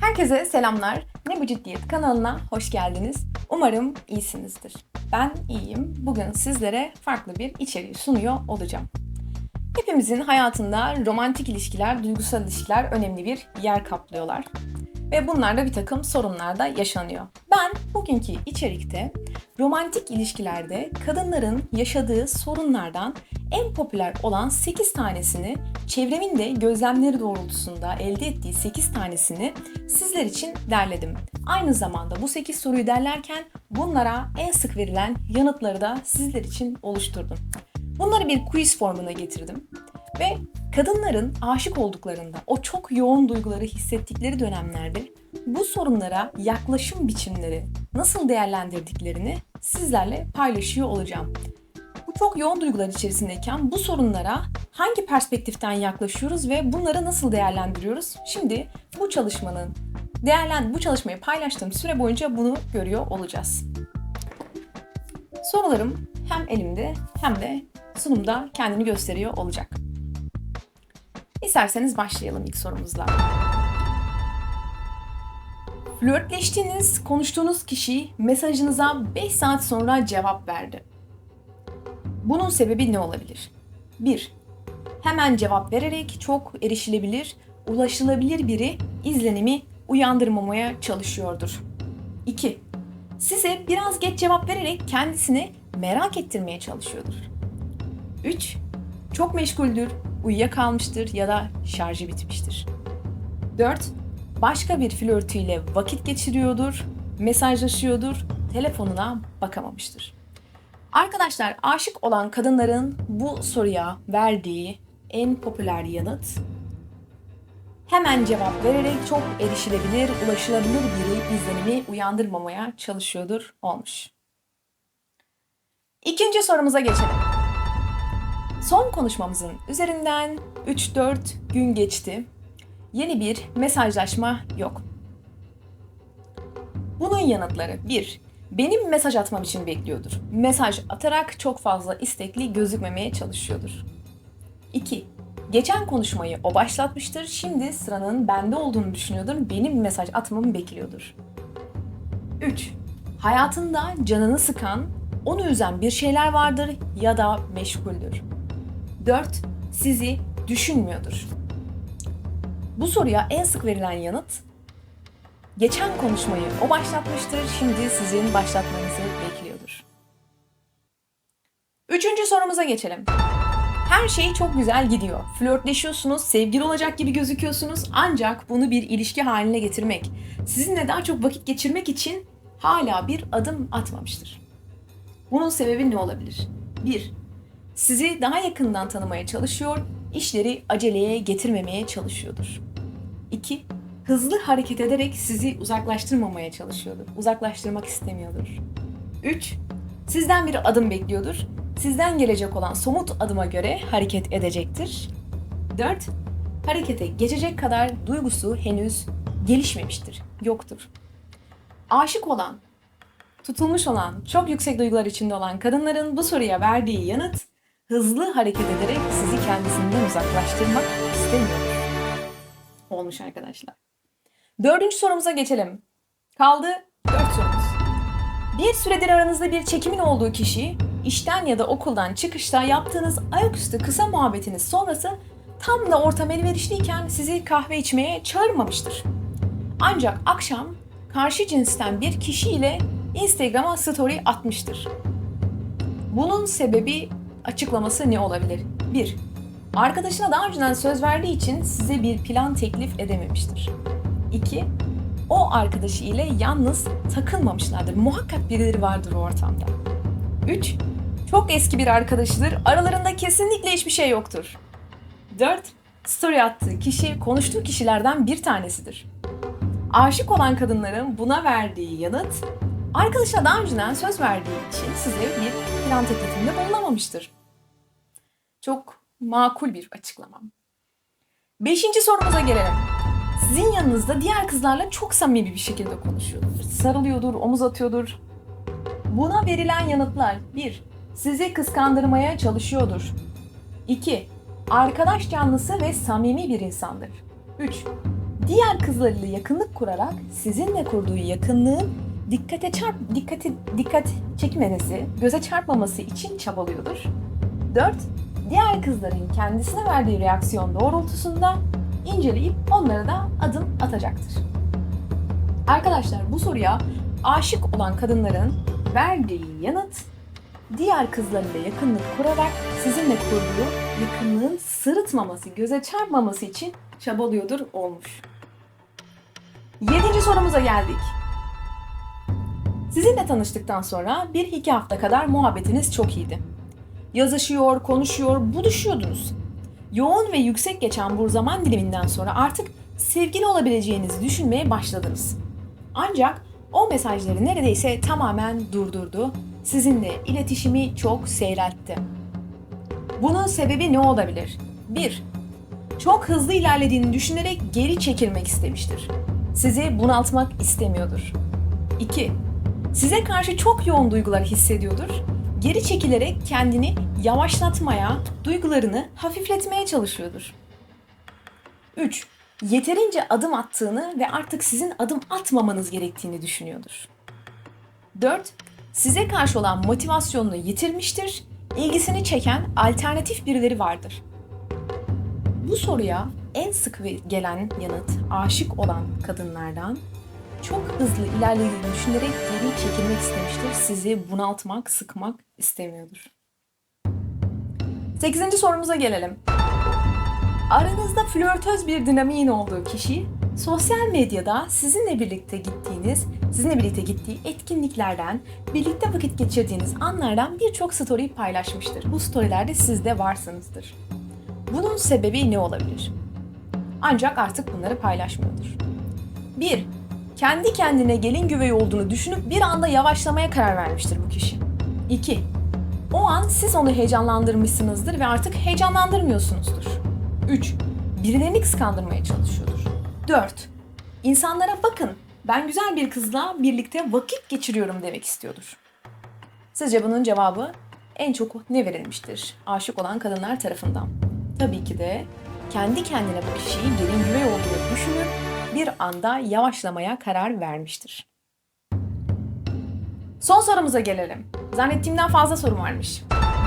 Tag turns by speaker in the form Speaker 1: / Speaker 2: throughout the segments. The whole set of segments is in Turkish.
Speaker 1: Herkese selamlar. Ne bu ciddiyet kanalına hoş geldiniz. Umarım iyisinizdir. Ben iyiyim. Bugün sizlere farklı bir içeriği sunuyor olacağım. Hepimizin hayatında romantik ilişkiler, duygusal ilişkiler önemli bir yer kaplıyorlar. Ve bunlarda bir takım sorunlar da yaşanıyor. Ben bugünkü içerikte romantik ilişkilerde kadınların yaşadığı sorunlardan en popüler olan 8 tanesini çevremin de gözlemleri doğrultusunda elde ettiği 8 tanesini sizler için derledim. Aynı zamanda bu 8 soruyu derlerken bunlara en sık verilen yanıtları da sizler için oluşturdum. Bunları bir quiz formuna getirdim ve kadınların aşık olduklarında, o çok yoğun duyguları hissettikleri dönemlerde bu sorunlara yaklaşım biçimleri nasıl değerlendirdiklerini sizlerle paylaşıyor olacağım. Bu çok yoğun duygular içerisindeyken bu sorunlara hangi perspektiften yaklaşıyoruz ve bunları nasıl değerlendiriyoruz? Şimdi bu çalışmanın değerlen bu çalışmayı paylaştığım süre boyunca bunu görüyor olacağız. Sorularım hem elimde hem de sunumda kendini gösteriyor olacak. İsterseniz başlayalım ilk sorumuzla. Flörtleştiğiniz, konuştuğunuz kişi mesajınıza 5 saat sonra cevap verdi. Bunun sebebi ne olabilir? 1. Hemen cevap vererek çok erişilebilir, ulaşılabilir biri izlenimi uyandırmamaya çalışıyordur. 2. Size biraz geç cevap vererek kendisini merak ettirmeye çalışıyordur. 3. Çok meşguldür, uyuyakalmıştır ya da şarjı bitmiştir. 4. Başka bir flörtüyle vakit geçiriyordur, mesajlaşıyordur, telefonuna bakamamıştır. Arkadaşlar aşık olan kadınların bu soruya verdiği en popüler yanıt hemen cevap vererek çok erişilebilir, ulaşılabilir biri izlenimi uyandırmamaya çalışıyordur olmuş. İkinci sorumuza geçelim. Son konuşmamızın üzerinden 3-4 gün geçti. Yeni bir mesajlaşma yok. Bunun yanıtları 1. Benim mesaj atmam için bekliyordur. Mesaj atarak çok fazla istekli gözükmemeye çalışıyordur. 2. Geçen konuşmayı o başlatmıştır. Şimdi sıranın bende olduğunu düşünüyordur. Benim mesaj atmamı bekliyordur. 3. Hayatında canını sıkan, onu üzen bir şeyler vardır ya da meşguldür. 4. Sizi düşünmüyordur. Bu soruya en sık verilen yanıt geçen konuşmayı o başlatmıştır, şimdi sizin başlatmanızı bekliyordur. Üçüncü sorumuza geçelim. Her şey çok güzel gidiyor. Flörtleşiyorsunuz, sevgili olacak gibi gözüküyorsunuz ancak bunu bir ilişki haline getirmek, sizinle daha çok vakit geçirmek için hala bir adım atmamıştır. Bunun sebebi ne olabilir? 1. Sizi daha yakından tanımaya çalışıyor, işleri aceleye getirmemeye çalışıyordur. 2. Hızlı hareket ederek sizi uzaklaştırmamaya çalışıyordur. Uzaklaştırmak istemiyordur. 3. Sizden bir adım bekliyordur. Sizden gelecek olan somut adıma göre hareket edecektir. 4. Harekete geçecek kadar duygusu henüz gelişmemiştir, yoktur. Aşık olan, tutulmuş olan, çok yüksek duygular içinde olan kadınların bu soruya verdiği yanıt hızlı hareket ederek sizi kendisinden uzaklaştırmak istemiyor. Olmuş arkadaşlar. Dördüncü sorumuza geçelim. Kaldı dört sorumuz. Bir süredir aranızda bir çekimin olduğu kişi, işten ya da okuldan çıkışta yaptığınız ayaküstü kısa muhabbetiniz sonrası tam da ortam elverişliyken sizi kahve içmeye çağırmamıştır. Ancak akşam karşı cinsten bir kişiyle Instagram'a story atmıştır. Bunun sebebi açıklaması ne olabilir? 1. Arkadaşına daha önceden söz verdiği için size bir plan teklif edememiştir. 2. O arkadaşı ile yalnız takılmamışlardır. Muhakkak birileri vardır o ortamda. 3. Çok eski bir arkadaşıdır. Aralarında kesinlikle hiçbir şey yoktur. 4. Story attığı kişi konuştuğu kişilerden bir tanesidir. Aşık olan kadınların buna verdiği yanıt arkadaşına daha önceden söz verdiği için size bir plan teklifinde bulunamamıştır. Çok makul bir açıklamam. Beşinci sorumuza gelelim. Sizin yanınızda diğer kızlarla çok samimi bir şekilde konuşuyordur. Sarılıyordur, omuz atıyordur. Buna verilen yanıtlar 1. Sizi kıskandırmaya çalışıyordur. 2. Arkadaş canlısı ve samimi bir insandır. 3. diğer kızlarıyla yakınlık kurarak sizinle kurduğu yakınlığın dikkate çarp dikkati dikkat çekmemesi, göze çarpmaması için çabalıyordur. 4. Diğer kızların kendisine verdiği reaksiyon doğrultusunda inceleyip onlara da adım atacaktır. Arkadaşlar bu soruya aşık olan kadınların verdiği yanıt diğer kızlarıyla yakınlık kurarak sizinle kurduğu yakınlığın sırıtmaması, göze çarpmaması için çabalıyordur olmuş. Yedinci sorumuza geldik. Sizinle tanıştıktan sonra bir iki hafta kadar muhabbetiniz çok iyiydi. Yazışıyor, konuşuyor, buluşuyordunuz. Yoğun ve yüksek geçen bu zaman diliminden sonra artık sevgili olabileceğinizi düşünmeye başladınız. Ancak o mesajları neredeyse tamamen durdurdu. Sizinle iletişimi çok seyreltti. Bunun sebebi ne olabilir? 1. Çok hızlı ilerlediğini düşünerek geri çekilmek istemiştir. Sizi bunaltmak istemiyordur. 2. Size karşı çok yoğun duygular hissediyordur. Geri çekilerek kendini yavaşlatmaya, duygularını hafifletmeye çalışıyordur. 3. Yeterince adım attığını ve artık sizin adım atmamanız gerektiğini düşünüyordur. 4. Size karşı olan motivasyonunu yitirmiştir. İlgisini çeken alternatif birileri vardır. Bu soruya en sık gelen yanıt aşık olan kadınlardan çok hızlı ilerlediğini düşünerek geri çekilmek istemiştir. Sizi bunaltmak, sıkmak istemiyordur. Sekizinci sorumuza gelelim. Aranızda flörtöz bir dinamiğin olduğu kişi sosyal medyada sizinle birlikte gittiğiniz, sizinle birlikte gittiği etkinliklerden, birlikte vakit geçirdiğiniz anlardan birçok story paylaşmıştır. Bu storylerde siz de varsınızdır. Bunun sebebi ne olabilir? Ancak artık bunları paylaşmıyordur. 1. Kendi kendine gelin güvey olduğunu düşünüp bir anda yavaşlamaya karar vermiştir bu kişi. 2. O an siz onu heyecanlandırmışsınızdır ve artık heyecanlandırmıyorsunuzdur. 3. Birilerini kıskandırmaya çalışıyordur. 4. İnsanlara bakın ben güzel bir kızla birlikte vakit geçiriyorum demek istiyordur. Sizce bunun cevabı en çok ne verilmiştir aşık olan kadınlar tarafından? Tabii ki de kendi kendine bu kişiyi gelin güvey olduğunu düşünüp bir anda yavaşlamaya karar vermiştir. Son sorumuza gelelim. Zannettiğimden fazla sorum varmış.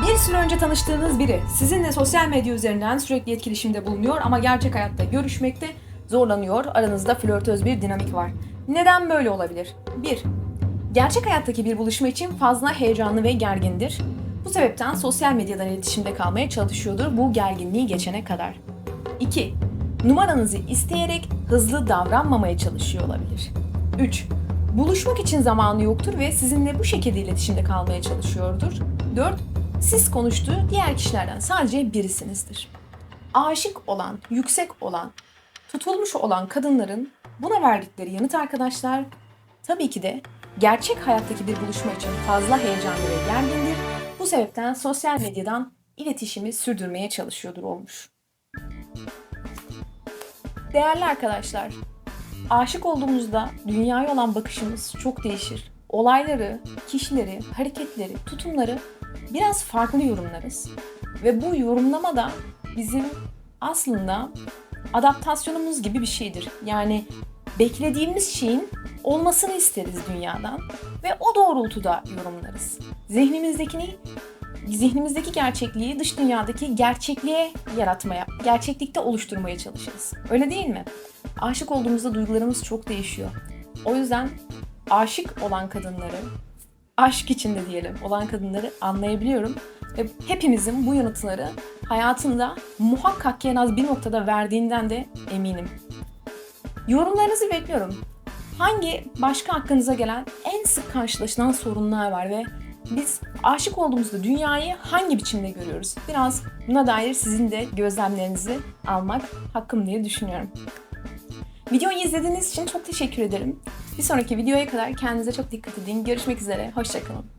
Speaker 1: Bir süre önce tanıştığınız biri sizinle sosyal medya üzerinden sürekli etkileşimde bulunuyor ama gerçek hayatta görüşmekte zorlanıyor. Aranızda flörtöz bir dinamik var. Neden böyle olabilir? 1. Gerçek hayattaki bir buluşma için fazla heyecanlı ve gergindir. Bu sebepten sosyal medyadan iletişimde kalmaya çalışıyordur bu gerginliği geçene kadar. 2. Numaranızı isteyerek hızlı davranmamaya çalışıyor olabilir. 3. Buluşmak için zamanı yoktur ve sizinle bu şekilde iletişimde kalmaya çalışıyordur. 4. Siz konuştuğu diğer kişilerden sadece birisinizdir. Aşık olan, yüksek olan, tutulmuş olan kadınların buna verdikleri yanıt arkadaşlar tabii ki de gerçek hayattaki bir buluşma için fazla heyecanlı ve gergindir. Bu sebepten sosyal medyadan iletişimi sürdürmeye çalışıyordur olmuş. Değerli arkadaşlar, aşık olduğumuzda dünyaya olan bakışımız çok değişir. Olayları, kişileri, hareketleri, tutumları biraz farklı yorumlarız. Ve bu yorumlama da bizim aslında adaptasyonumuz gibi bir şeydir. Yani beklediğimiz şeyin olmasını isteriz dünyadan ve o doğrultuda yorumlarız. Zihnimizdekini zihnimizdeki gerçekliği dış dünyadaki gerçekliğe yaratmaya, gerçeklikte oluşturmaya çalışırız. Öyle değil mi? Aşık olduğumuzda duygularımız çok değişiyor. O yüzden aşık olan kadınları, aşk içinde diyelim olan kadınları anlayabiliyorum. Ve hepimizin bu yanıtları hayatında muhakkak en az bir noktada verdiğinden de eminim. Yorumlarınızı bekliyorum. Hangi başka aklınıza gelen en sık karşılaşılan sorunlar var ve biz aşık olduğumuzda dünyayı hangi biçimde görüyoruz? Biraz buna dair sizin de gözlemlerinizi almak hakkım diye düşünüyorum. Videoyu izlediğiniz için çok teşekkür ederim. Bir sonraki videoya kadar kendinize çok dikkat edin. Görüşmek üzere. Hoşçakalın.